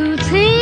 tujhe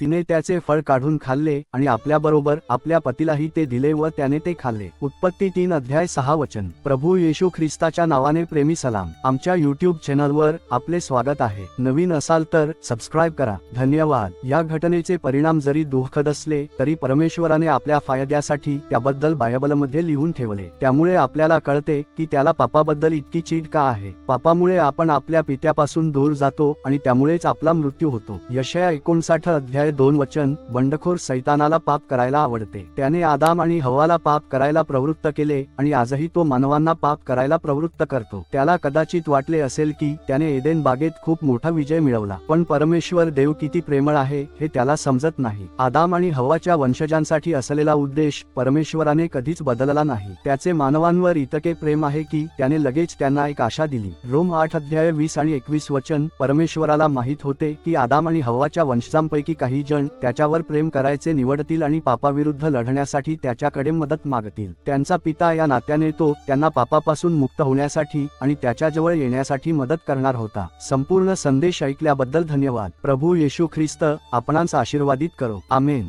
तिने त्याचे फळ काढून खाल्ले आणि आपल्याबरोबर आपल्या पतीलाही ते दिले व त्याने ते खाल्ले. उत्पत्ती तीन अध्याय सहा वचन. प्रभू येशू ख्रिस्ताच्या नावाने प्रेमी सलाम. आमच्या युट्यूब चॅनलवर आपले स्वागत आहे. नवीन असाल तर सबस्क्राईब करा. धन्यवाद. या घटनेचे परिणाम जरी दुःखद असले तरी परमेश्वराने आपल्या फायद्यासाठी त्याबद्दल बायबलमध्ये लिहून ठेवले. त्यामुळे आपल्याला कळते की त्याला पापाबद्दल इतकी चीड का आहे? पापामुळे आपण आपल्या पित्यापासून दूर जातो आणि त्यामुळेच आपला मृत्यू होतो. यशया एकोणसाठ अध्याय दोन वचन बंडखोर सैतानाला पाप करायला आवडते. त्याने आदाम आणि हवाला पाप करायला प्रवृत्त केले आणि आजही तो मानवांना पाप करायला प्रवृत्त करतो. त्याला कदाचित वाटले असेल की त्याने एदेन बागेत खूप मोठा विजय मिळवला. पण परमेश्वर देव किती प्रेमळ आहे हे त्याला समजत नाही. आदाम आणि हवाच्या वंशजांसाठी असलेला उद्देश परमेश्वराने कधीच बदलला नाही. त्याचे मानवांवर इतके प्रेम आहे की त्याने लगेच त्यांना एक आशा दिली. रोम आठ अध्याय वीस आणि एकवीस वचन परमेश्वराला माहीत होते की आदाम आणि हवाच्या वंशजांपैकी काही जण त्याच्यावर प्रेम करायचे निवडतील आणि पापाविरुद्ध लढण्यासाठी त्याच्याकडे मदत मागतील. त्यांचा पिता या नात्याने तो त्यांना पापापासून मुक्त होण्यासाठी आणि त्याच्याजवळ येण्यासाठी मदत करणार होता. संपूर्ण संदेश ऐकल्याबद्दल धन्यवाद. प्रभू येशू ख्रिस्त आपणांचा आशीर्वादित करो. आमेन.